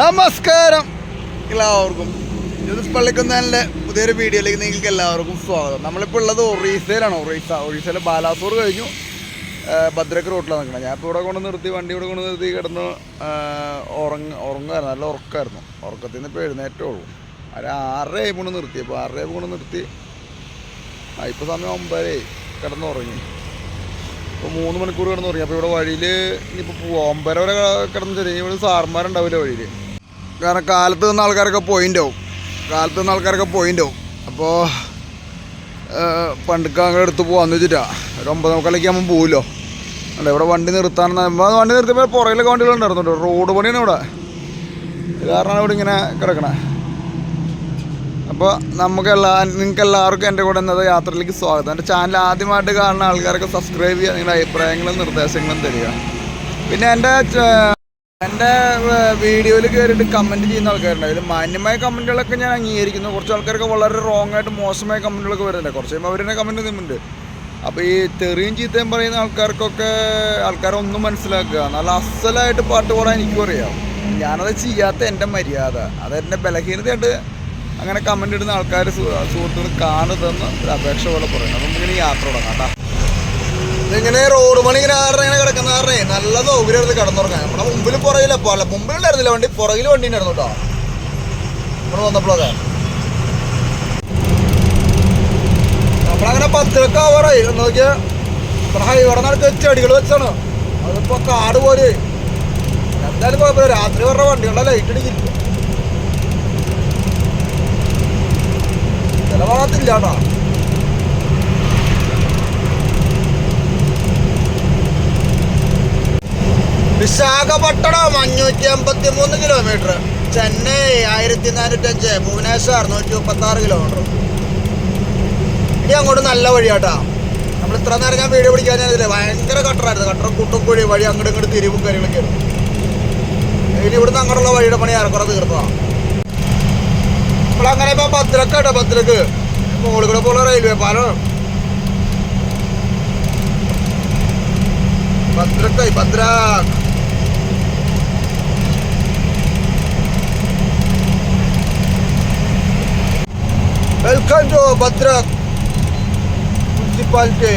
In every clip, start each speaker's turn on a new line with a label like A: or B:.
A: നമസ്കാരം. എല്ലാവർക്കും. ജ്യോതിസ് പള്ളിക്കുന്നതിന്റെ പുതിയൊരു വീഡിയോയിലേക്ക് നിങ്ങൾക്ക് എല്ലാവർക്കും സ്വാഗതം. നമ്മളിപ്പോൾ ഉള്ളത് ഒറീസയിലാണ്. ഒറീസ ഒറീസയിലെ ബാലാസൂർ കഴിഞ്ഞു. ഭദ്രക്ക് റോട്ടിലാണ് നിൽക്കുന്നത്. ഞാൻ ഇപ്പോൾ ഇവിടെ കൊണ്ട് നിർത്തി വണ്ടി ഇവിടെ കൊണ്ട് നിർത്തി കിടന്ന് ഉറങ്ങ ഉറങ്ങുമായിരുന്നു നല്ല ഉറക്കമായിരുന്നു. ഉറക്കത്തിൽ നിന്ന് ഇപ്പോൾ എഴുന്നേറ്റേ ഉള്ളൂ. ഒരു ആറര കൊണ്ട് നിർത്തി. അപ്പോൾ ആറര കൊണ്ട് നിർത്തി. ആ ഇപ്പോൾ സമയം ഒമ്പതരയായി. കിടന്ന് ഉറങ്ങി ഇപ്പോൾ മൂന്ന് മണിക്കൂർ കിടന്ന് ഉറങ്ങി അപ്പോൾ ഇവിടെ വഴിയിൽ ഇനിയിപ്പോൾ ഒമ്പര വരെ കിടന്ന് ചെറിയ ഇവിടെ സാർമാരുണ്ടാവില്ല വഴിയിൽ? കാരണം കാലത്ത് നിന്ന് ആൾക്കാരൊക്കെ പോയിന്റ് ആവും. കാലത്ത് നിന്ന് ആൾക്കാരൊക്കെ പോയിന്റ് ആവും. അപ്പോൾ പണ്ടൊക്കെ അങ്ങനെ എടുത്ത് പോകാമെന്ന് വെച്ചിട്ടാണ് ഒരു ഒമ്പത് മുക്കാലേക്ക് ആകുമ്പോൾ പോകുമല്ലോ അല്ല ഇവിടെ വണ്ടി നിർത്താൻ വണ്ടി നിർത്തിയപ്പോൾ പുറകിലൊക്കെ വണ്ടികൾ ഉണ്ടായിരുന്നുണ്ട് റോഡ് പണിയാണ് ഇവിടെ. കാരണമാണ് ഇവിടെ ഇങ്ങനെ കിടക്കണേ. അപ്പോൾ നമുക്ക് എല്ലാ നിങ്ങൾക്ക് എല്ലാവർക്കും എന്റെ കൂടെ ഇന്നത്തെ യാത്രയിലേക്ക് സ്വാഗതം. എന്റെ ചാനൽ ആദ്യമായിട്ട് കാണുന്ന ആൾക്കാരൊക്കെ സബ്സ്ക്രൈബ് ചെയ്യുക. നിങ്ങളുടെ അഭിപ്രായങ്ങളും നിർദ്ദേശങ്ങളും തരിക. പിന്നെ എന്റെ എന്റെ വീഡിയോയിൽ കയറിയിട്ട് കമന്റ് ചെയ്യുന്ന ആൾക്കാരുണ്ട്. അതിൽ മാന്യമായ കമന്റുകളൊക്കെ ഞാൻ അംഗീകരിക്കുന്നു. കുറച്ച് ആൾക്കാരൊക്കെ വളരെ റോങ് ആയിട്ട് മോശമായ കമന്റുകളൊക്കെ വരുന്നുണ്ട്. കുറച്ച് കഴിയുമ്പോൾ അവരുടെ കമന്റ് നിന്നുണ്ട് അപ്പോൾ ഈ തെറിയും ചീത്തയും പറയുന്ന ആൾക്കാർക്കൊക്കെ ആൾക്കാരൊന്നും മനസ്സിലാക്കുക. നല്ല അസലായിട്ട് പാട്ട് പാടാൻ എനിക്കും അറിയാം. ഞാനത് ചെയ്യാത്ത എന്റെ മര്യാദ. അതെന്റെ ബലഹീനതയായിട്ട് അങ്ങനെ കമന്റ് ഇടുന്ന ആൾക്കാർ സുഹൃത്തുക്കൾ കാണരുതെന്ന് ഒരു അപേക്ഷ പോലെ പറയുന്നത് അപ്പം ഇങ്ങനെ യാത്ര തുടങ്ങാം കേട്ടോ. ഇതിങ്ങനെ റോഡ് പണി ഇങ്ങനെ ആരുടെ ഇങ്ങനെ കിടക്കുന്ന ആറേ നല്ല സൗകര്യം എടുത്ത് കിടന്നുറങ്ങാൻ. നമ്മുടെ മുമ്പിൽ പുറകില്ല പോലെ മുമ്പിലുണ്ടായിരുന്നില്ല വണ്ടി പുറകിൽ വണ്ടി ഉണ്ടായിരുന്നു കേട്ടോ. നമ്മൾ വന്നപ്പോഴൊക്കെ. നമ്മളങ്ങനെ പത്തിലൊക്കെ ആവാറായി നോക്കിയാൽ ഇവിടെ ഹൈവടെ നടക്ക് ചെടികൾ വെച്ചാണ്. അതിപ്പോ കാട് പോലെ എന്തായാലും കുഴപ്പമില്ല. രാത്രി പറഞ്ഞ വണ്ടികളുടെ ലൈറ്റ് അടിക്കില്ല ചില ഭാഗത്തില്ല കേട്ടോ വിശാഖപട്ടണം അഞ്ഞൂറ്റി അമ്പത്തി മൂന്ന് കിലോമീറ്റർ ചെന്നൈ ആയിരത്തി നാനൂറ്റഞ്ച് ഭുവനേശ്വർ നൂറ്റി മുപ്പത്തി ആറ് കിലോമീറ്റർ ഇനി അങ്ങോട്ട് നല്ല വഴിയാട്ടാ. നമ്മൾ ഇത്ര നേരം ഞാൻ വീഡിയോ പിടിക്കാൻ ഭയങ്കര കട്ടറായിരുന്നു കട്ടറും കുട്ടും കുഴി വഴി അങ്ങോട്ട് ഇങ്ങോട്ട് തിരിവും കാര്യങ്ങളൊക്കെ ഇനി ഇവിടുന്ന് അങ്ങോട്ടുള്ള വഴിയുടെ പണി ഏറെക്കുറെ തീർത്തോ നമ്മളങ്ങനെ ഇപ്പൊ ഭദ്രക്ക്. കേട്ടോ ഭദ്രക്ക് മുകളിൽ പോലെ റെയിൽവേ പാലം. ഭദ്രക്കായി Bhadrak welcome to Bhadrak municipality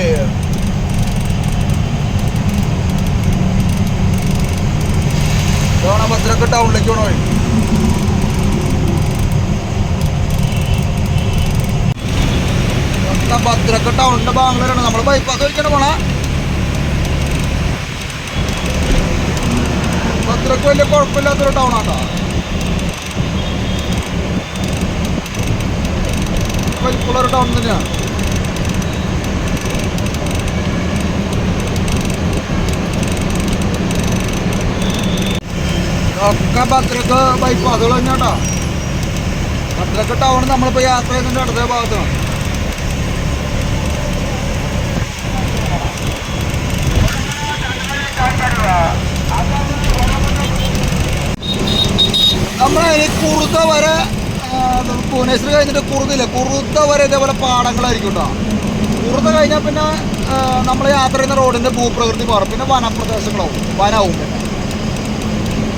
A: ഇതാണ് ഭദ്രക്ക് ടൗണിലേക്ക് പോണ വഴി. ഭദ്രക്ക് ടൗണിന്റെ ബാംഗ്ലൂരാണ്. നമ്മൾ ബൈപ്പാസ് വഴിക്കാണ് പോണ. ഭദ്രക്ക് വലിയ കുഴപ്പമില്ലാത്തൊരു ടൗൺ ആട്ടോ വലിപ്പുള്ളൊരു ടൗൺ തന്നെയാണ് ഒക്കെ ഭദ്രക്ക് ബൈപ്പാസുകൾ തന്നെയാട്ടോ. ഭദ്രക്ക് ടൗൺ നമ്മളിപ്പോൾ യാത്ര ചെയ്യുന്നതിന്റെ അടുത്ത ഭാഗത്താണ് നമ്മളതിന് കൂടുതൽ വരെ ഭുവനേശ്വർ കഴിഞ്ഞിട്ട് കുറുതില്ല കുറുത്ത വരെ ഇതേപോലെ പാടങ്ങളായിരിക്കും കേട്ടോ കുറുത കഴിഞ്ഞാൽ പിന്നെ നമ്മൾ യാത്ര ചെയ്യുന്ന റോഡിന്റെ ഭൂപ്രകൃതി മാറും. പിന്നെ വനപ്രദേശങ്ങളാവും. വനാവും പിന്നെ.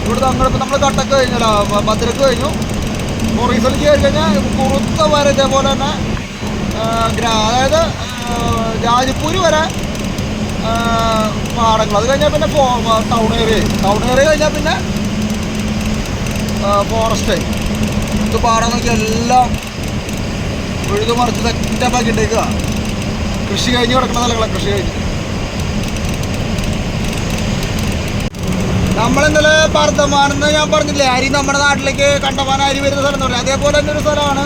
A: ഇവിടുത്തെ അങ്ങനെ നമ്മൾ കട്ടക്ക് കഴിഞ്ഞാൽ ഭദ്രക്ക് കഴിഞ്ഞു. മൊറീസിലേക്ക് കയറി കഴിഞ്ഞാൽ കുറുത്ത വരെ ഇതേപോലെ തന്നെ അതായത് രാജപ്പൂര് വരെ പാടങ്ങൾ. അത് കഴിഞ്ഞാൽ പിന്നെ ടൗൺ ഏരിയ ടൗൺ ഏരിയ കഴിഞ്ഞാൽ പിന്നെ ഫോറസ്റ്റ്. ഇത് പാടം നോക്കിയാൽ എല്ലാം ഉഴുതു മറിച്ച് സെറ്റപ്പാക്കി ഇട്ടേക്കുക കൃഷി കഴിഞ്ഞ് കിടക്കുന്ന സ്ഥലങ്ങളാണ് കൃഷി കഴിഞ്ഞ്. നമ്മളിന്നലെ ഭർത്തമാണെന്ന് ഞാൻ പറഞ്ഞില്ലേ അരി നമ്മുടെ നാട്ടിലേക്ക് കണ്ടമാന അരി വരുന്ന സ്ഥലം എന്ന് അതേപോലെ തന്നെ ഒരു സ്ഥലമാണ്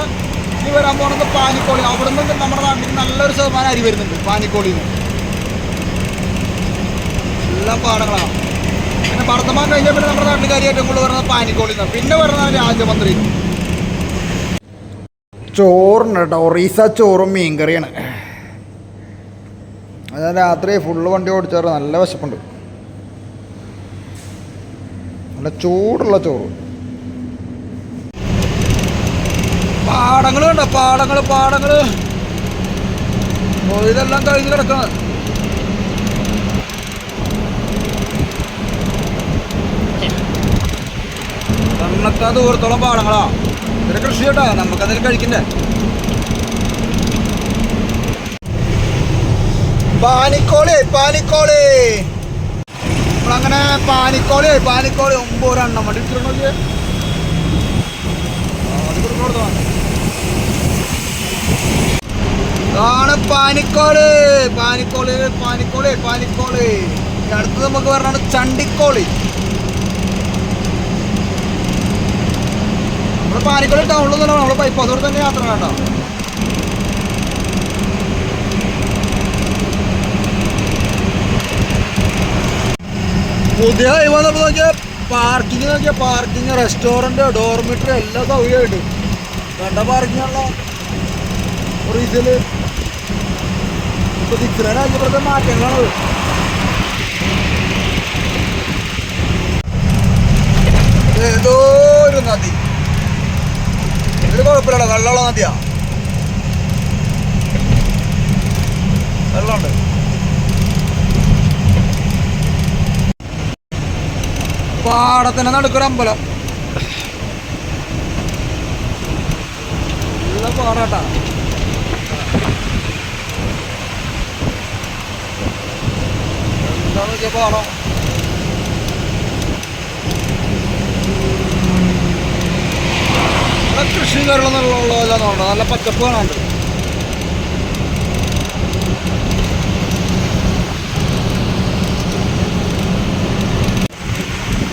A: ഇനി വരാൻ പോണത് പാനിക്കോളി. അവിടെ നിന്ന് നമ്മുടെ നാട്ടിലേക്ക് നല്ലൊരു ശതമാനം അരി വരുന്നുണ്ട് പാനിക്കോളി നിന്ന് എല്ലാം പാടങ്ങളാണ് പിന്നെ ഭർത്തമാൻ കഴിഞ്ഞാൽ പിന്നെ നമ്മുടെ നാട്ടിൽ അരി ഏറ്റവും കൂടുതൽ വരുന്നത് പാനിക്കോളിൽ നിന്നാണ് പിന്നെ വരുന്നത് രാജമന്ത്രി. ചോറുണ്ട് കേട്ടോ. ഒറീസ ചോറും മീൻ കറിയാണ് ഞാൻ രാത്രി ഫുള്ള് വണ്ടി ഓടിച്ചാറ് നല്ല വിശപ്പുണ്ട്. നല്ല ചൂടുള്ള ചോറ്. പാടങ്ങൾ കണ്ടോ? പാടങ്ങൾ പാടങ്ങൾ ഇതെല്ലാം കഴിഞ്ഞ് കിടക്കണം. കണ്ണത്താ ദൂരത്തോളം പാടങ്ങളാ. ഇതൊരു കൃഷി കേട്ടോ. നമുക്കതിൽ കഴിക്കണ്ടേ? പാനിക്കോളി പാനിക്കോളി. നമ്മളങ്ങനെ പാനിക്കോളി പാനിക്കോളി ഒമ്പത് എണ്ണം മടി ഇട്ടിരുന്നോ ആണ് പാനിക്കോളി. പാനിക്കോളി പാനിക്കോളി പാനിക്കോളി. അടുത്തത് നമുക്ക് പറഞ്ഞാണ് ചണ്ടിക്കോളി. ടൗണിൽ നിന്നാണ് നമ്മൾ ബൈപ്പാസോട് തന്നെ യാത്ര വേണ്ട പുതിയ ഹൈവേ നോക്കിയാൽ പാർക്കിംഗ് നോക്കിയാൽ പാർക്കിംഗ് റെസ്റ്റോറന്റ് ഡോർമിറ്ററി എല്ലാ സൗകര്യമായിട്ട്. പാർക്കിംഗ് ഉള്ള ഒറീസയിൽ ഇപ്പൊ ഇത്രയും ഇവിടുത്തെ മാറ്റങ്ങളാണത്. ഏതോ ഒരു നദി. ഇത് കുഴപ്പമില്ലടാ വെള്ളമുള്ള നദിയാ വെള്ളമുണ്ട്. പാടത്തിന് നടുക്കൊരു അമ്പലം. നല്ല പാടാട്ടാ. എന്താണെന്ന് വെച്ചാൽ പാടം. കൃഷി കാര്യങ്ങളൊന്നും നല്ല പച്ചപ്പ് കാണാണ്ട്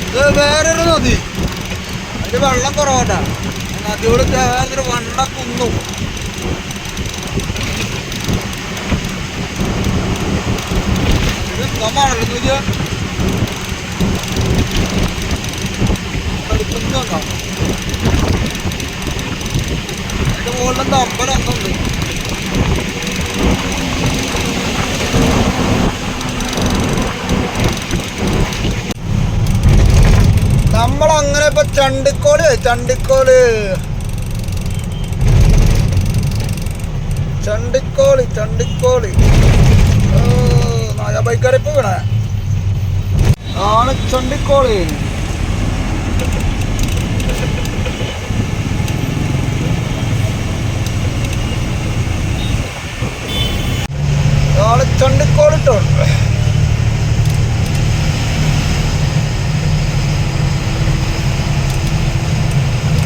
A: ഇത് വേറൊരു നദി. അതിന്റെ വെള്ളം കുറവാട്ടാ. നദിയോട് ചേർന്നൊരു വണ്ട കുന്നു. ഇത് നമ്മാണല്ലോ നോക്കിയാ കളിക്കുന്നു എന്താ അമ്പലം അങ്ങനെ ഇപ്പൊ ചണ്ടിക്കോൽ ചണ്ടിക്കോൽ. ചണ്ടിക്കോളി ചണ്ടിക്കോളി. നായ ബൈക്കാരെ ഇപ്പൊ വീണേ ആണ് ചണ്ടിക്കോളി. ആണ് ചണ്ടിക്കോളിട്ടോ.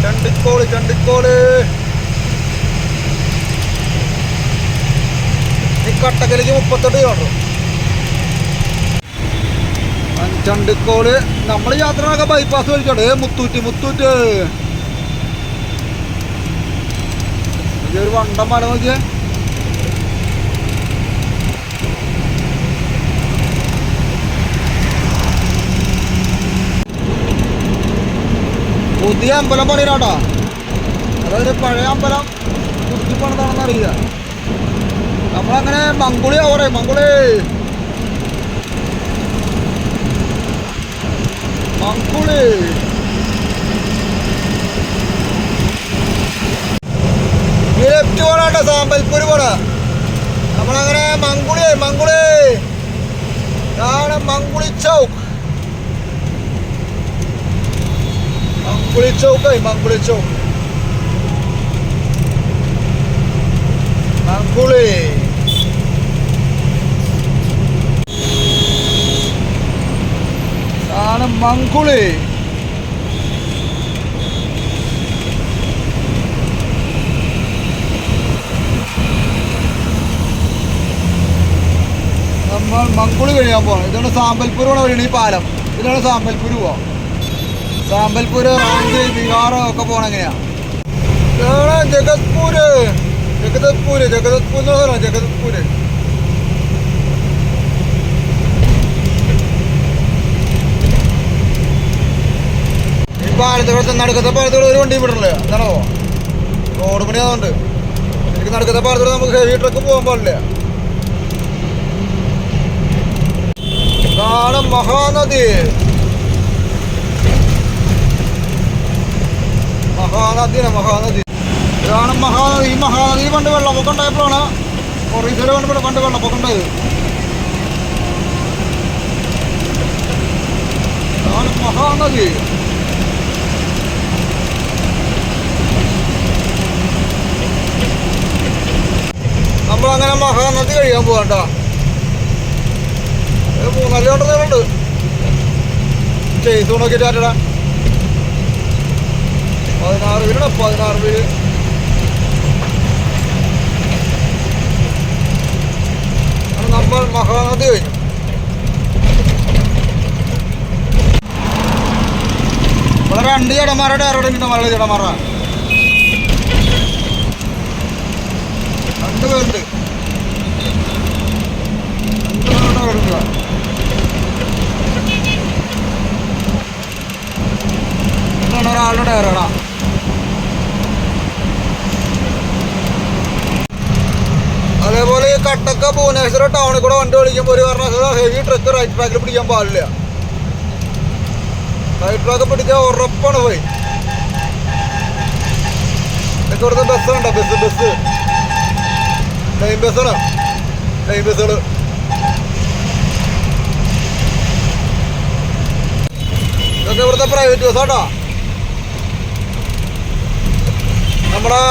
A: ചണ്ടിക്കോൾ ചണ്ടിക്കോൾ. ഈ കട്ടക്കലേക്ക് മുപ്പത്തെട്ട് കിലോമീറ്റർ ചണ്ടിക്കോൾ. നമ്മൾ യാത്രകളൊക്കെ ബൈപ്പാസ് വലിച്ചോട്ടെ മുത്തൂറ്റ് മുത്തൂറ്റ്. ഒരു വണ്ടം മല നോക്കിയേ. പുതിയ അമ്പലം പണിയിലാട്ടോ അതൊരു പഴയ അമ്പലം കുറിച്ച് പണിതാണെന്ന് അറിയില്ല. നമ്മളങ്ങനെ മംഗുളി ആവറേ മംഗുളി മംഗുളി ലെഫ്റ്റ് പോണാട്ടോ നമ്മളങ്ങനെ മംഗുളി മംഗുളി മങ്കുളി ചൗക്ക്. മങ്കുളി ചൗക്കായി മങ്കുളി ചൗക്ക് മങ്കുളി ആണ് മങ്കുളി നമ്മൾ മങ്കുളി കഴിയാൻ പോകണം ഇതാണ് സാമ്പൽപൂർ പോണ വഴിയാണ് ഈ പാലം. ഇതാണ് സാമ്പൽപൂർ പോവാം. സാമ്പൽപൂര് റാഞ്ചി ബീഹാർ ഒക്കെ പോകണം ജഗത്പൂര്. ജഗദത്പൂര് ജഗദത്പൂർ എന്ന് പറഞ്ഞാൽ ജഗദത്പൂര് ഈ നടുക്കത്തെ പാലത്തോടെ ഒരു വണ്ടി വിടില്ല എന്താണോ? റോഡ് പണി അതുകൊണ്ട് എനിക്ക് നടക്കത്തെ പാലത്തോടെ നമുക്ക് ഹെവി ട്രക്ക് പോകാൻ പാടില്ല. ഇതാണ് മഹാനദി. മഹാനദിയാണ് മഹാനദി. ഇതാണ് മഹാനദി. ഈ മഹാനദി കണ്ട് വെള്ളപ്പൊക്കം ഉണ്ടായപ്പോഴാണ് ഒറീസയിൽ പണ്ട് ഇവിടെ കണ്ട് വെള്ളപ്പൊക്കം ഉണ്ടായത് ഇതാണ് മഹാനദി. നമ്മളങ്ങനെ മഹാനദി കഴിയാൻ പോകണ്ട മൂന്നാൽ കൊണ്ടു ചെയ്തു നോക്കിയിട്ട് ആറ്റടാ പതിനാറ് പേരാണ് പതിനാറ് പേര്. നമ്മൾ മഹാനദി കഴിഞ്ഞു. ഇവിടെ രണ്ട് ചേട്ടന്മാരുടെ ഇറങ്ങിട്ടുണ്ട് മലയാള ചേട്ടന്മാറ രണ്ട് പേരുണ്ട് രണ്ട് പേരുടെ ഇറങ്ങുക ഇതാണ് ഒരാളുടെ ടയറാടാ അതേപോലെ ഈ ഭുവനേശ്വര ടൗണിൽ കൂടെ വണ്ടി ഓടിക്കുമ്പോൾ ഒരു കാരണവശാലും ഹെവി ട്രക്ക് റൈറ്റ് ട്രാക്കിൽ പിടിക്കാൻ പാടില്ല. റൈറ്റ് ട്രാക്ക് പിടിച്ചാൽ ഉറപ്പാണ് പോയി. എനിക്ക് ഇവിടുത്തെ ബസ്സുണ്ടോ ബസ് ബസ് ലൈൻ ബസ്സാണ് ലൈൻ ബസ്സുകൾ ഇതൊക്കെ ഇവിടുത്തെ പ്രൈവറ്റ് ബസ്സാട്ടോ നമ്മുടെ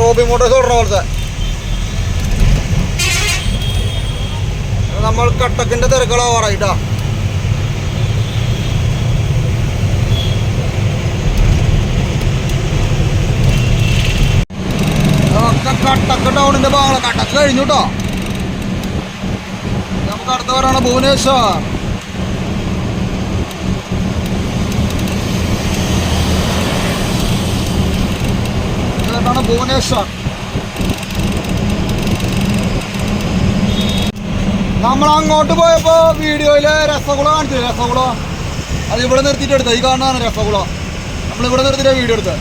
A: റോബി മോട്ടോഴ്സ് ഓടുന്ന പോലത്തെ. നമ്മൾ കട്ടക്കിന്റെ തിരക്കളോ ഒക്കെ കട്ടക്ക് ടൗണിന്റെ ഭാഗങ്ങൾ കട്ടക്ക് കഴിഞ്ഞു കേട്ടോ നമുക്ക് അടുത്ത പറയണ ഭുവനേശ്വർ. ഭുവനേശ്വർ. നമ്മൾ അങ്ങോട്ട് പോയപ്പോ വീഡിയോയിൽ രസഗുള കാണിച്ചു രസഗുള. അത് ഇവിടെ നിർത്തിയിട്ട് എടുത്തത് ഈ കാണുന്നതാണ് രസഗുള. നമ്മൾ ഇവിടെ നിർത്തിയിട്ട് വീഡിയോ എടുത്തത്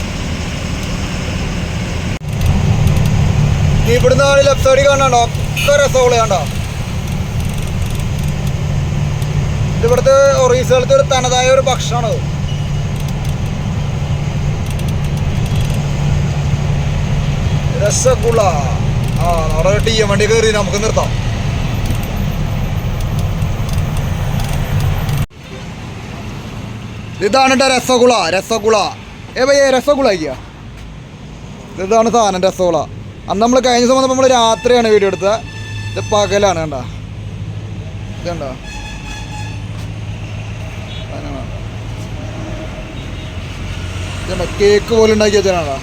A: ഇവിടുന്ന് ഇവിടുന്ന് ലെഫ്റ്റ് സൈഡിൽ കാണാണ്ടോ ഒക്കെ രസഗുള കണ്ടോ? ഇവിടുത്തെ ഒറീസയിലത്തെ ഒരു തനതായ ഒരു ഭക്ഷണമാണ് രസഗുള. ആ നമ്മുടെ ടീ എം വണ്ടി കയറി നമുക്ക് നിർത്താം. ഇതാണ് കേട്ടോ രസഗുള രസഗുള. ഏ ഭയ്യ രസഗുള അയ്യ ഇതാണ് സാധനം രസഗുള. അന്ന് നമ്മൾ കഴിഞ്ഞ സമയം നമ്മൾ രാത്രിയാണ് വീഡിയോ എടുത്തത്. ഇത് പകലാണ് കണ്ട. ഇതുണ്ടോ കേക്ക് പോലെ ഉണ്ടാക്കി വെച്ചാണോ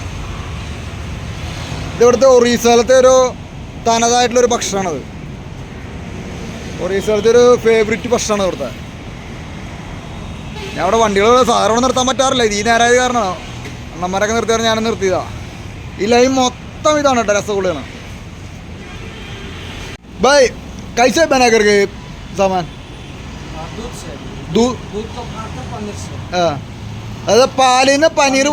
A: ഒറീസാലത്തെ ഒരു തനതായിട്ടുള്ളൊരു ഭക്ഷണമാണത് ഒറീസയിലത്തെ ഒരു ഫേവറേറ്റ് ഭക്ഷണമാണ് ഇവിടുത്തെ. ഞാൻ അവിടെ വണ്ടികൾ സാധാരണ നിർത്താൻ പറ്റാറില്ല. ഇത് ഈ നേരായത് കാരണമാണ് അണ്ണന്മാരൊക്കെ നിർത്തിയാൽ ഞാനും നിർത്തിയതാ. ഈ ലൈൻ മൊത്തം ഇതാണ് കേട്ടോ രസഗുളയാണ് ബൈ കൈസ ബനാഗർക്ക് സാമാൻ? അതായത് നിന്ന് പനീർ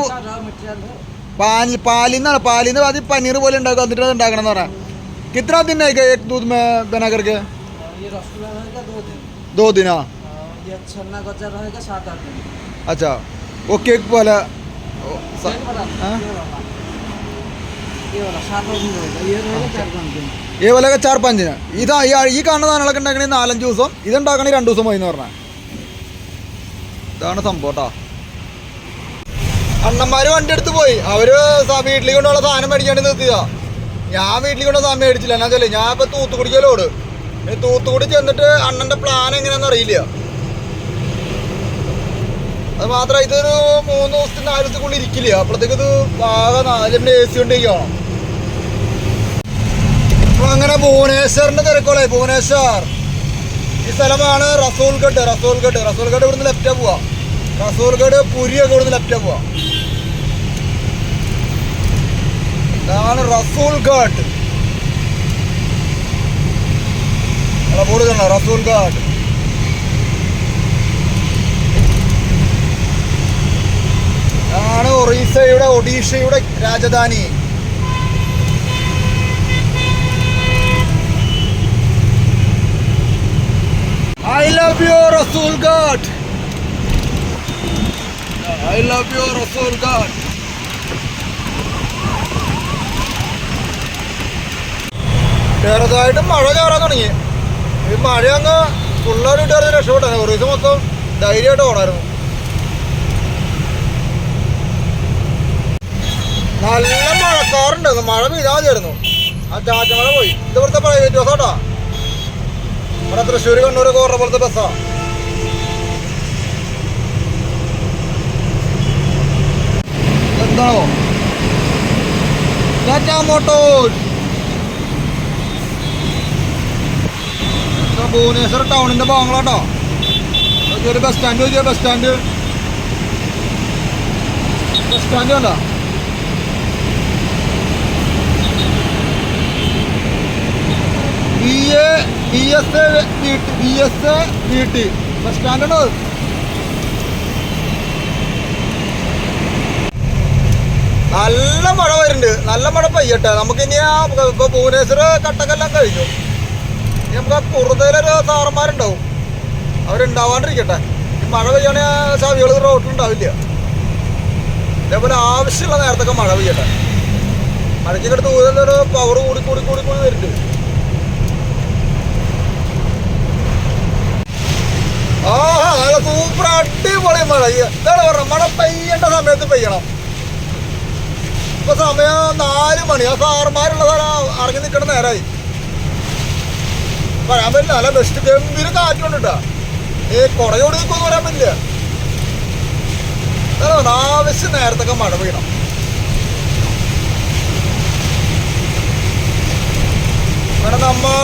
A: പാൽ പാലിൽ നിന്ന് അത് പനീർ പോലെ ഉണ്ടാക്കുക. എന്നിട്ട് അത് ഉണ്ടാക്കണം എന്ന് പറയാം കിത്ര ദിനായിക്ക ദൂത് മേ ബനാഗർക്ക്?
B: ദോ ये रसगुल्ला रहेगा दो दिन
A: दो दिन हाँ
B: और ये छन्ना गजा रहेगा सात आठ दिन
A: अच्छा वो केक वाला ओ, सा-
B: ये वाला
A: हाँ?
B: ये वाला ये वाला सात आठ दिन रहेगा ये रहेगा चार पाँच दिन
A: ഈ വിലയൊക്കെ ചാർ പഞ്ചിന് ഇതാ ഈ ഈ കാണുന്ന സാധനങ്ങളൊക്കെ ഉണ്ടാക്കണേ നാലഞ്ച് ദിവസം ഇതുണ്ടാക്കണേ രണ്ട് ദിവസം പോയി എന്ന് പറഞ്ഞാൽ ഇതാണ് സംഭവം കേട്ടോ അണ്ണന്മാര് വണ്ടി എടുത്ത് പോയി അവര് സ- വീട്ടിലേക്ക് കൊണ്ടുള്ള സാധനം മേടിക്കാണ്ട് നിർത്തിയതാ ഞാൻ വീട്ടിലേക്ക് കൊണ്ടുള്ള സാധനം മേടിച്ചില്ല എന്നാ വെച്ചാല് ഞാൻ ഇപ്പൊ തൂത്തുക്കുടിക്ക് ലോഡ് ഇനി തൂത്തുക്കുടി ചെന്നിട്ട് അണ്ണന്റെ പ്ലാൻ എങ്ങനെയാണെന്ന് അറിയില്ല അത് മാത്രം ഇതൊരു മൂന്ന് ദിവസത്തിന് നാല് ദിവസത്തിനുള്ളിൽ ഇരിക്കില്ല? അപ്പോഴത്തേക്ക് ഇത് ആകെ നാലിന്റെ എ സി കൊണ്ടിരിക്കണം അപ്പൊ അങ്ങനെ ഭുവനേശ്വറിന്റെ തിരക്കോളെ ഭുവനേശ്വർ. ഈ സ്ഥലമാണ് റസൂൽഗഡ് റസൂൽഗഡ്. റസൂൽഗഡ് ഇവിടുന്ന് ലെഫ്റ്റാ പോവാ. റസൂൽഗഡ് പുരിയൊക്കെ ഇവിടുന്ന് ലെഫ്റ്റാ പോവാ. ഇതാണ് റസൂൽഗഡ്. റസൂൽഗഡ് ആണ് ഒറീസയുടെ ഒഡീഷയുടെ Rajdhani. I love you Rasulgarh I love you Rasulgarh ചെറുതായിട്ട് മഴ കയറാൻ തുടങ്ങി. ഈ മഴ അങ്ങ് ഫുള്ളായിട്ട് ഇട്ടായിരുന്നു രക്ഷപ്പെട്ടെ. ഒരു ദിവസം മൊത്തം ധൈര്യമായിട്ട് ഓടായിരുന്നു. നല്ല മഴക്കാറുണ്ട്. മഴ പെയ്താൽ ആ ചാറ്റമല പോയി. ഇത് ഇവിടുത്തെ പ്രൈവറ്റ് ബസ് കേട്ടോ ഇവിടെ തൃശ്ശൂർ കണ്ണൂർ കോറ പോലത്തെ ബസ്സാ എന്താണോ? ഇത് ഭുവനേശ്വർ ടൗണിന്റെ ഭാഗങ്ങളാട്ടോ. ഒരു bus stand bus stand bus stand കണ്ട? നല്ല മഴ വരുന്നുണ്ട്. നല്ല മഴ പെയ്യട്ടെ. നമുക്ക് ഇനി ആ ഇപ്പൊ ഭുവനേശ്വർ കട്ടക്കെല്ലാം കഴിഞ്ഞു. ഇനി നമുക്ക് ആ കുറുതയിലൊരു സാറന്മാരുണ്ടാവും. അവരുണ്ടാവാണ്ടിരിക്കട്ടെ. ഈ മഴ പെയ്യാണെങ്കിൽ ചവികൾ റോട്ടിലുണ്ടാവില്ല. ഇതേപോലെ ആവശ്യമുള്ള നേരത്തൊക്കെ മഴ പെയ്യട്ടെ. മഴയ്ക്ക് കിടത്ത് ഊരലൊരു പവർ കൂടി കൂടി കൂടി കൂടി വരുന്നുണ്ട്. ആ നല്ല സൂപ്പർ അടിപൊളി മഴ. ഇതാണ് പറഞ്ഞത് മഴ പെയ്യേണ്ട സമയത്ത് പെയ്യണം. ഇപ്പൊ സമയം നാല് മണി. ആ സാറന്മാരുള്ള സ്ഥലം ഇറങ്ങി നിൽക്കണ നേരമായി പറയാൻ പറ്റില്ല. നല്ല ബെസ്റ്റ് ഗംഭീര കാറ്റുണ്ട് കേട്ടാ. ഈ കുടയോട് നിൽക്കുമെന്ന് പറയാൻ പറ്റില്ല. അതാണ് ആവശ്യം നേരത്തൊക്കെ മഴ പെയ്യണം. അങ്ങനെ നമ്മൾ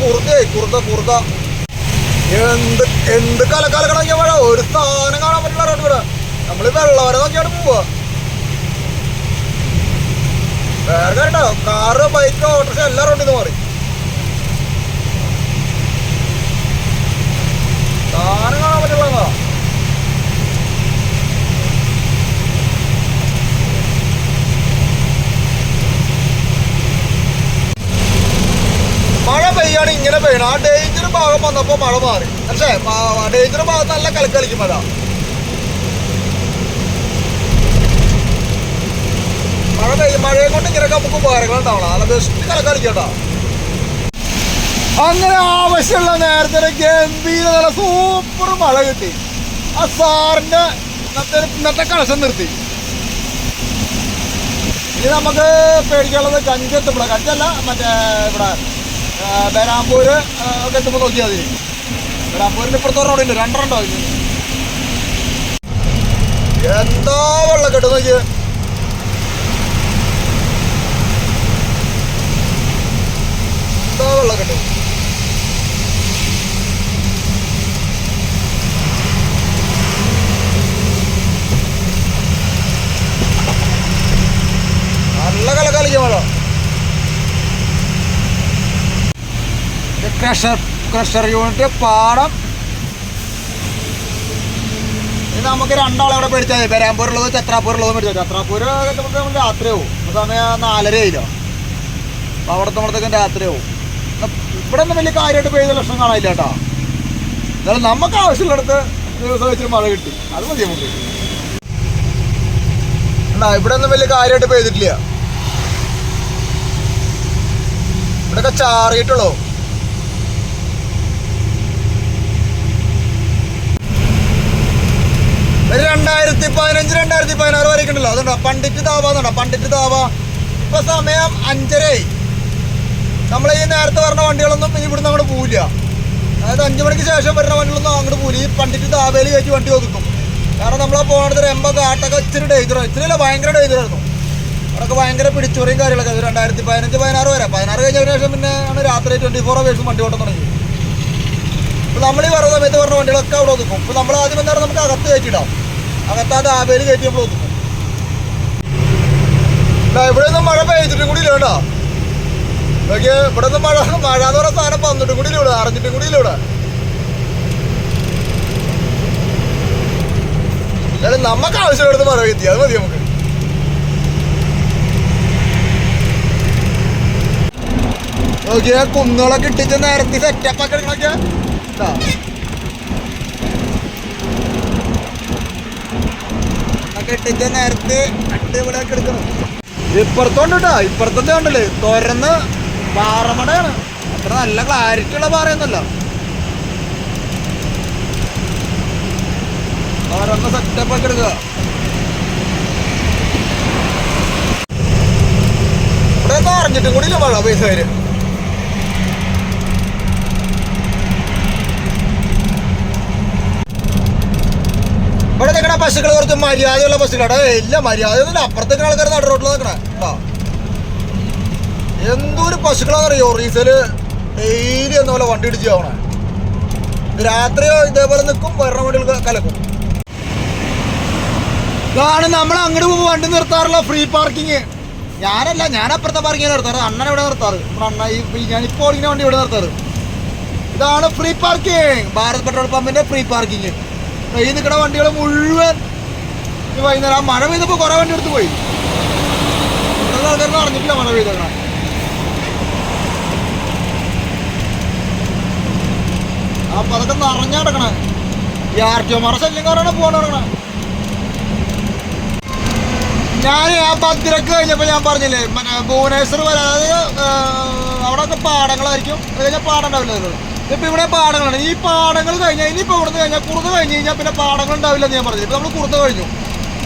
A: കുറുതയായി കുറുത കുറുത എന്ത് എന്ത് കലക്കാലക്കണ മഴ? ഒരു സ്ഥാനം കാണാൻ പറ്റില്ല റോഡ് ഇവിടെ നമ്മൾ വെള്ളവരെ നോക്കിയാണ് പോവാ വേറെ കേട്ടോ കാറ് ബൈക്ക് ഓട്ടോറിക്ഷ എല്ലാം റോഡിൽ നിന്ന് മാറി. സ്ഥാനം കാണാൻ പറ്റില്ല മഴ ഇങ്ങനെ പെയ്യണം ആ ഡേഞ്ചർ ഭാഗം വന്നപ്പോൾ മഴ മാറി. പക്ഷേ ഡേഞ്ചർ ഭാഗത്ത് നല്ല കളിക്കളിക്കും മഴ മഴ പെയ്യും മഴയെ കൊണ്ട് ഇങ്ങനെയൊക്കെ നമുക്ക് ഉപകാരങ്ങൾ ഉണ്ടാവണം. നല്ല ബെസ്റ്റ് കളിക്കളിക്കട്ടോ അങ്ങനെ ആവശ്യമുള്ള നേരത്തെ ഗംഭീര നല്ല സൂപ്പർ മഴ കിട്ടി. ആ സാറിന്റെ ഇന്നത്തെ കളക്ഷൻ നിർത്തി. ഇനി നമുക്ക് പേടിക്കാനുള്ളത് ഗഞ്ച് എത്തുമ്പോൾ ഗഞ്ചല്ല മറ്റേ ഇവിടെ ആ, ബരാമ്പൂര് ഒക്കെ എത്തുമ്പോൾ നോക്കിയാൽ മതി. ബരാമ്പൂരിന് ഇപ്പുറത്തെ ഉണ്ട് രണ്ടെണ്ണോ അതിന്. എന്താ വെള്ളക്കെട്ട് നോക്കിയേ? എന്താ വെള്ളക്കെട്ട് നല്ല കലക്കാലിക്കും മഴ ക്രഷർ ക്രഷർ യൂണിറ്റ് പാടം. ഇത് നമുക്ക് രണ്ടാളെ ഇവിടെ പേടിച്ചാൽ മതി. പെരാമ്പൂരുള്ളത് ചത്രാപ്പൂരുള്ളത് മേടിച്ചാൽ ചത്രാപ്പൂര് നമ്മൾ രാത്രിയാവും സമയം നാലര ആയില്ലോ. അപ്പോൾ അവിടുത്തെ അവിടത്തേക്കും രാത്രിയാവും ഇവിടെ ഒന്നും വലിയ കാര്യമായിട്ട് പെയ്ത ലക്ഷണം കാണാനില്ല കേട്ടോ. എന്നാലും നമുക്ക് ആവശ്യമുള്ളിടത്ത് ദിവസം വെച്ചിട്ട് മഴ കിട്ടി. അത് മതി നമുക്ക്. എന്നാ ഇവിടെ ഒന്നും വലിയ കാര്യമായിട്ട് പെയ്തിട്ടില്ല. ഇവിടെയൊക്കെ ചാറിയിട്ടുള്ളൂ? ഒരു രണ്ടായിരത്തി പതിനഞ്ച് രണ്ടായിരത്തി പതിനാറ് വരെയൊക്കെ ഉണ്ടല്ലോ അതുണ്ടോ പണ്ഡിറ്റ് താവ എന്നുണ്ടോ പണ്ഡിറ്റ് താവ ഇപ്പൊ സമയം അഞ്ചരയായി. നമ്മൾ ഈ നേരത്തെ പറഞ്ഞ വണ്ടികളൊന്നും ഇനി ഇവിടുന്ന് അങ്ങോട്ട് പോവില്ല. അതായത് അഞ്ചു മണിക്ക് ശേഷം വരുന്ന വണ്ടികളൊന്നും അങ്ങോട്ട് പോവില്ല. ഈ പണ്ഡിറ്റ് താവേലി കയറ്റി വണ്ടി ഒതുക്കും. കാരണം നമ്മളെ പോകണത് എമ്പ കാട്ടൊക്കെ ഇച്ചിരി ഡേഞ്ചറാണ് ഇച്ചിരി അല്ല ഭയങ്കര ഡേഞ്ചറായിരുന്നു അവിടെയൊക്കെ ഭയങ്കര പിടിച്ചുറിയും കാര്യങ്ങളൊക്കെ. രണ്ടായിരത്തി പതിനഞ്ച് പതിനാറ് വരെ. പതിനാറ് കഴിഞ്ഞതിനു ശേഷം പിന്നെ ആണ് രാത്രി ട്വന്റി ഫോർ അവേഴ്സും വണ്ടി ഓട്ടം തുടങ്ങി ഇപ്പൊ നമ്മൾ ഈ പറഞ്ഞ സമയത്ത് പറഞ്ഞ വണ്ടികളൊക്കെ അവിടെ ഒതുക്കും. ഇപ്പൊ നമ്മൾ ആദ്യം എന്താ പറയുക നമുക്ക് അകത്ത് കയറ്റിയിടാം. അകത്ത് ആ ദാബേൽ കയറ്റി നമ്മൾ ഒതുക്കും. ഇവിടെ ഒന്നും മഴ പെയ്തിട്ടും കൂടി ഇല്ല കേട്ടോ. ഇവിടെ ഒന്നും മഴ മഴ എന്ന് പറഞ്ഞ സാധനം വന്നിട്ടും കൂടി ഇല്ല അറിഞ്ഞിട്ടും കൂടി ഇല്ല ഇവിടെ. നമുക്ക് ആവശ്യപ്പെടുന്ന മഴ എത്തി അത് മതി നമുക്ക്. നോക്കിയ കുന്നുകളൊക്കെ ഇട്ടിച്ച് നേരത്തെ സെറ്റപ്പ് ഒക്കെ എടുക്കണൊക്കെ. ഇതാ. ഒക്കെ നേരത്തെ അടിപൊളിയാക്കി എടുക്കണം ഇപ്പുറത്തോണ്ട് കേട്ടോ ഇപ്പുറത്തെ കണ്ടില്ലേ? തുരന്ന് പാറമടയാണ് അത്ര നല്ല ക്ലാരിറ്റി ഉള്ള പാറയൊന്നുമല്ല. തുരന്ന് സെറ്റപ്പ് ഒക്കെ എടുക്കുക. ഇവിടെ അറിഞ്ഞിട്ട് കൂടി ഇല്ല മഴ പൈസ വരും ഇവിടെ പശുക്കൾ കുറച്ച് മര്യാദയുള്ള പശുക്കളാണ് ഇല്ല മര്യാദ അപ്പുറത്തേക്ക് ആൾക്കാർ നട റോട്ടിൽ നിൽക്കണേ കേട്ടോ എന്തൊരു പശുക്കളാണെന്നറിയോ? റീസേൽ ഡെയിലി എന്ന പോലെ വണ്ടി ഇടിച്ച് ആവണേ രാത്രിയോ ഇതേപോലെ നിൽക്കും വരണ വണ്ടികൾ കലക്കും. ഇതാണ് നമ്മൾ അങ്ങോട്ട് പോകുമ്പോൾ വണ്ടി നിർത്താറുള്ള ഫ്രീ പാർക്കിങ് ഞാനല്ല ഞാൻ അപ്പുറത്തെ പാർക്കിങ് നിർത്താറ്. അണ്ണൻ ഇവിടെ നിർത്താറ്. അണ്ണ ഈ ഞാനിപ്പോൾ ഓടിക്കുന്ന വണ്ടി ഇവിടെ നിർത്താറ്. ഇതാണ് ഫ്രീ പാർക്കിംഗ് ഭാരത് പെട്രോൾ പമ്പിന്റെ ഫ്രീ പാർക്കിംഗ് ഈ നിൽക്കുന്ന വണ്ടികൾ മുഴുവൻ ഈ വൈകുന്നേരം ആ മഴ പെയ്തപ്പോൾ കുറേ വണ്ടി എടുത്ത് പോയി. അറിഞ്ഞിട്ടില്ല മഴ പെയ്ത അപ്പൊ അതൊക്കെ നിറഞ്ഞ കിടക്കണേ ഈ ആർ ടി ഒമാരുടെ ശല്യം കാരണം പോകാൻ കിടക്കണേ ഞാൻ ആ ഭദ്രക്ക് കഴിഞ്ഞപ്പോൾ ഞാൻ പറഞ്ഞില്ലേ ഭുവനേശ്വർ വരാതെ അതായത് അവിടെ ഒക്കെ പാടങ്ങളായിരിക്കും. കഴിഞ്ഞാൽ പാടം ഉണ്ടാവില്ല. ഇപ്പൊ ഇവിടെ പാടങ്ങളാണ്. ഈ പാടങ്ങൾ കഴിഞ്ഞാൽ ഇപ്പൊ ഇവിടുന്ന് കഴിഞ്ഞാൽ കുറുത് കഴിഞ്ഞ് കഴിഞ്ഞാൽ പിന്നെ പാടങ്ങൾ ഉണ്ടാവില്ല ഞാൻ പറഞ്ഞില്ല. ഇപ്പൊ നമ്മൾ കുറുത കഴിഞ്ഞു.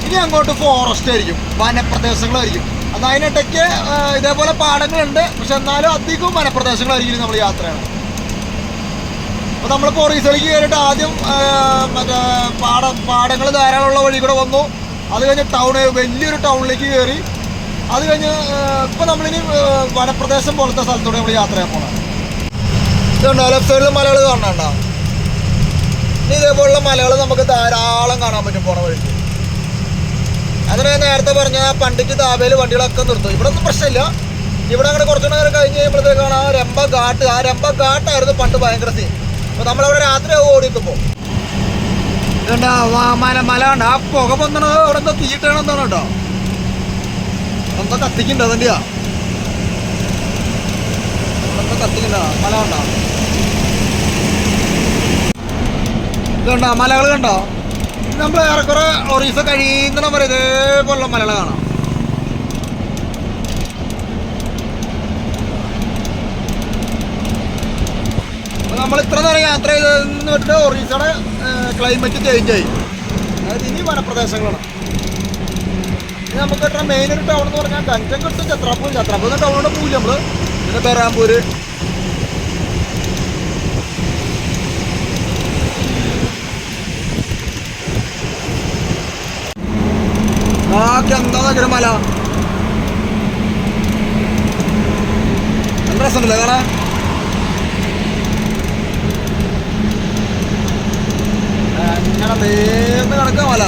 A: ഇനി അങ്ങോട്ട് ഫോറസ്റ്റ് ആയിരിക്കും വനപ്രദേശങ്ങളായിരിക്കും. അത് അതിനിടയ്ക്ക് ഇതേപോലെ പാടങ്ങളുണ്ട്. പക്ഷെ എന്നാലും അധികവും വനപ്രദേശങ്ങളായിരിക്കും നമ്മൾ യാത്രയാണ് അപ്പോൾ നമ്മൾ പോറീസിലേക്ക് കയറിയിട്ട് ആദ്യം മറ്റേ പാടം പാടങ്ങൾ ധാരാളമുള്ള വഴി കൂടെ വന്നു. അത് കഴിഞ്ഞ് ടൗൺ വലിയൊരു ടൗണിലേക്ക് കയറി. അത് കഴിഞ്ഞ് ഇപ്പൊ നമ്മളിനി വനപ്രദേശം പോലത്തെ സ്ഥലത്തൂടെ നമ്മൾ യാത്ര ചെയ്യാൻ പോകണം ഇതുണ്ടോ ലെഫ്റ്റ് സൈഡിൽ മലകൾ കാണണ്ട ഇനി ഇതേപോലുള്ള മലകൾ നമുക്ക് ധാരാളം കാണാൻ പറ്റും പോണ വഴിക്ക്. അങ്ങനെ നേരത്തെ പറഞ്ഞ പണ്ടിക്ക് താപയിൽ വണ്ടികളൊക്കെ നിർത്തും. ഇവിടെ ഒന്നും പ്രശ്നമില്ല. ഇവിടെ അങ്ങനെ കുറച്ചു നേരം കഴിഞ്ഞ് കഴിയുമ്പോഴത്തേക്കാണ് ആ രമ്പ ഘാട്ട്. ആ രമ്പ ഘാട്ടായിരുന്നു പണ്ട് ഭയങ്കര സീൻ അപ്പൊ നമ്മളവിടെ രാത്രി ഓടിയെത്തുമ്പോൾ ഇതുണ്ടാ മല മല ഉണ്ട് ആ പുക പൊന്നണത് അവിടെ എന്താ തീയിട്ടാണെന്നാണ് കേട്ടോ എന്താ കത്തിക്കണ്ട അതിന്റെയാ കത്തിക്കണ്ട മല ഇതുണ്ടോ മലകൾ കണ്ടോ? നമ്മൾ ഏറെക്കുറെ ഒറീസ കഴിയുന്ന വരെ ഇതേപോലുള്ള മലകൾ കാണാം. നമ്മൾ ഇത്ര നേരം യാത്ര ചെയ്തെന്ന് വെച്ചിട്ട് ഒറീസയുടെ ക്ലൈമറ്റ് ചേഞ്ച് ആയി. അതായത് ഇനി വനപ്രദേശങ്ങളാണ്. ഇനി നമുക്ക് മെയിൻ ഒരു ടൗൺ എന്ന് പറഞ്ഞാൽ ഗഞ്ചം കിട്ടും ചത്രാപ്പൂർ ചത്രാപ്പൂർ എന്ന ടൗണിലൂടെ നമ്മൾ പിന്നെ ബെറാമ്പൂര് ആക്കെ എന്താ നോക്കിയ മല? നല്ല രസമുണ്ടല്ലേ കാണാൻ അങ്ങനെ നേർന്ന് കിടക്കുക മല.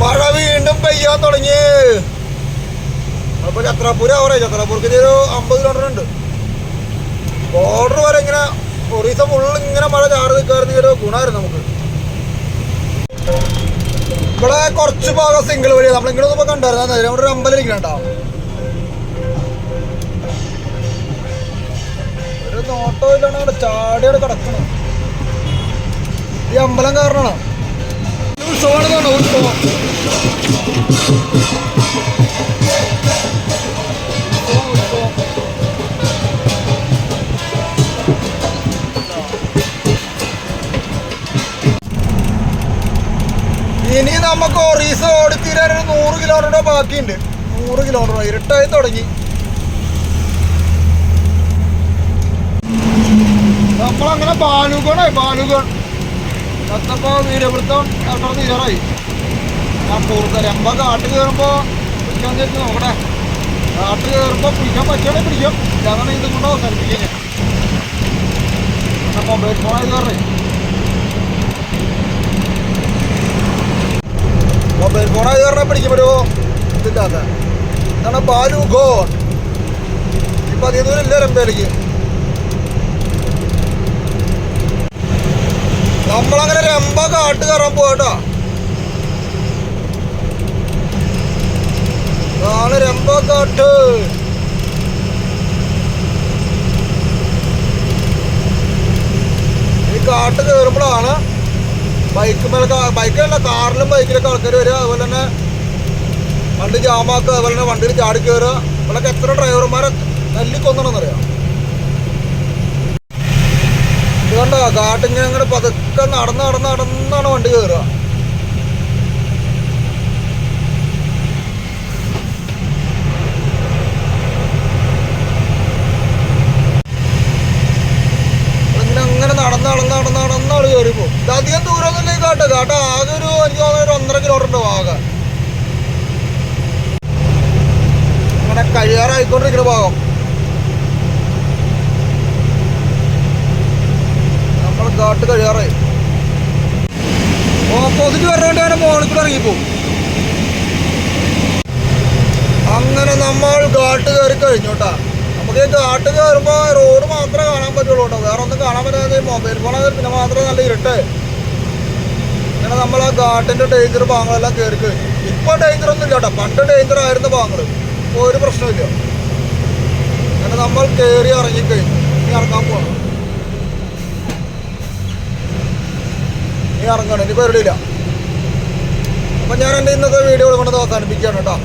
A: മഴ വീണ്ടും പെയ്യാൻ തുടങ്ങി. അപ്പൊ ചത്രാപൂർ ആവറേ ചത്രാപൂർക്ക് ഇതൊരു അമ്പത് കിലോമീറ്റർ ഉണ്ട്. ബോർഡർ വരെ ഇങ്ങനെ ഒറീസ ഫുള്ള് ഇങ്ങനെ മഴ ചാറ് നിൽക്കാറുന്ന ഒരു ഗുണമായിരുന്നു നമുക്ക്. ഇവിടെ കുറച്ച് ഭാഗം സിംഗിൾ വഴി നമ്മൾ ഇങ്ങനെ ഒന്നും കണ്ടായിരുന്നു. അതിനോട് ഒരു അമ്പലം ഇരിക്കണോ ഒരു നോട്ടോ ഇല്ലാണ്ട് അവിടെ ചാടിയോടെ കിടക്കണം ഈ അമ്പലം കാരണമാണ് ഉത്സവമാണ് ഉത്സവം ഉത്സവം നമുക്ക് ഒറീസ ഓടിത്തീരാൻ ഒരു നൂറ് കിലോമീറ്റർ ബാക്കിയുണ്ട്. നൂറ് കിലോമീറ്റർ. ഇരുട്ടായി തുടങ്ങി. നമ്മളങ്ങനെ ബാലുഗണായി ബാലുഗൺ. അത്തപ്പോ വീരവൃത്തം അവിടെ തീരാറായി ആ കൂടുതൽ രമ്പ കാട്ട് കയറുമ്പോ പിടിക്കാൻ ചേച്ചി നോക്കട്ടെ കാട്ട് കയറുമ്പോ പിടിക്കാൻ പറ്റണേ പിടിക്കും. ഇതാണ് ഇതും കൊണ്ട് അവസാനിപ്പിക്കുന്നത് മൊബൈൽ ഫോണായി കയറേ മൊബൈൽ ഫോണായത് കാരണം പിടിക്കും. പറ്റുമോ ഇതില്ലാത്ത ഇതാണ് ബാലു ഗോഡ് ഇപ്പൊ അധികം ദൂരം ഇല്ല പേടിക്ക്. നമ്മളങ്ങനെ രമ്പ കാട്ട് കയറാൻ പോകട്ടോ ആണ് രമ്പ കാട്ട്. ഈ കാട്ട് കയറുമ്പോഴാണ് ബൈക്ക് മേലെ ബൈക്കല്ല കാറിലും ബൈക്കിലൊക്കെ ആൾക്കാർ വരിക. അതുപോലെ തന്നെ വണ്ടി ജാമാക്കുക അതുപോലെ തന്നെ വണ്ടിയിൽ ചാടി കയറുക ഇവിടെയൊക്കെ എത്ര ഡ്രൈവർമാരെ തല്ലിക്കൊന്നണമെന്നറിയാം കണ്ടോ കാട്ടിങ്ങനെ അങ്ങനെ പതുക്കെ നടന്ന് നടന്ന് നടന്നാണ് വണ്ടി കയറുക ഇങ്ങനെ അങ്ങനെ നടന്ന് നടന്ന് നടന്ന് നടന്നാണ് കയറിപ്പോ. ഇത് അധികം ദൂരമൊന്നും ഈ കാട്ട്. കാട്ട് ആകെ ഒരു ഒരു ഒന്നര കിലോമീറ്റർ ഉണ്ടാവും ആകെ. അങ്ങനെ കഴിയാറായിക്കൊണ്ടിരിക്കുന്ന ഭാഗം. നമ്മൾ കാട്ട് കഴിയാറായി. ഓപ്പോസിറ്റ് വരണോണ്ട് അങ്ങനെ മോളിൽ കൂടെ ഇറങ്ങിപ്പോവും അങ്ങനെ നമ്മൾ കാട്ട് കയറി കഴിഞ്ഞു കേട്ടാ നമുക്ക് ഈ കയറുമ്പോൾ റോഡ് മാത്രമേ കാണാൻ പറ്റുള്ളൂ കേട്ടോ. വേറെ ഒന്നും കാണാൻ പറ്റാതെ മൊബൈൽ ഫോൺ പിന്നെ മാത്രമേ നല്ല ഇരുട്ട്. അങ്ങനെ നമ്മൾ ആ കാട്ടിന്റെ ഡേഞ്ചർ ഭാഗങ്ങളെല്ലാം കയറി കഴിഞ്ഞു ഇപ്പൊ ഡേഞ്ചർ ഒന്നും ഇല്ല കേട്ടോ. പണ്ട് ഡേഞ്ചർ ആയിരുന്ന ഭാഗങ്ങൾ ഒരു പ്രശ്നമില്ല അങ്ങനെ നമ്മൾ കയറി ഇറങ്ങിക്കഴിഞ്ഞു ഇനി ഇറങ്ങാൻ പോകണം ഇനി ഇറങ്ങണം. ഇനി പരിപാടിയില്ല. അപ്പൊ ഞാൻ എന്റെ ഇന്നത്തെ വീഡിയോ കൊണ്ട് അവസാനിപ്പിക്കുകയാണ് കേട്ടോ.